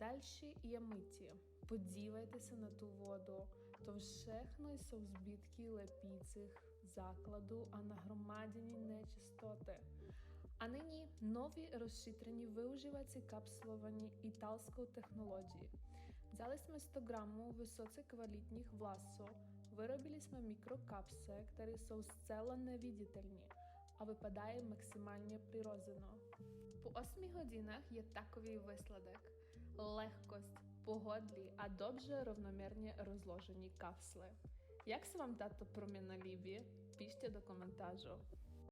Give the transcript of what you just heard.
Дальше є миті. Подівайтеся на ту воду. То všechno jsou збитки лепіцих закладу, а нагромадені нечистоти. А нині нові розшитрені виуживаці капсуловані італською технології. Взяли ми 100 граммов висококвалітних власу, виробили ми мікрокапси, які są зцела невидительні, а випадає максимально природно. Po 8 godzinach je takový výsledek. Lehkost, pohodlí a dobře rovnoměrně rozložení kapsle. Jak se vám tato proměna líbí? Pište do komentářů.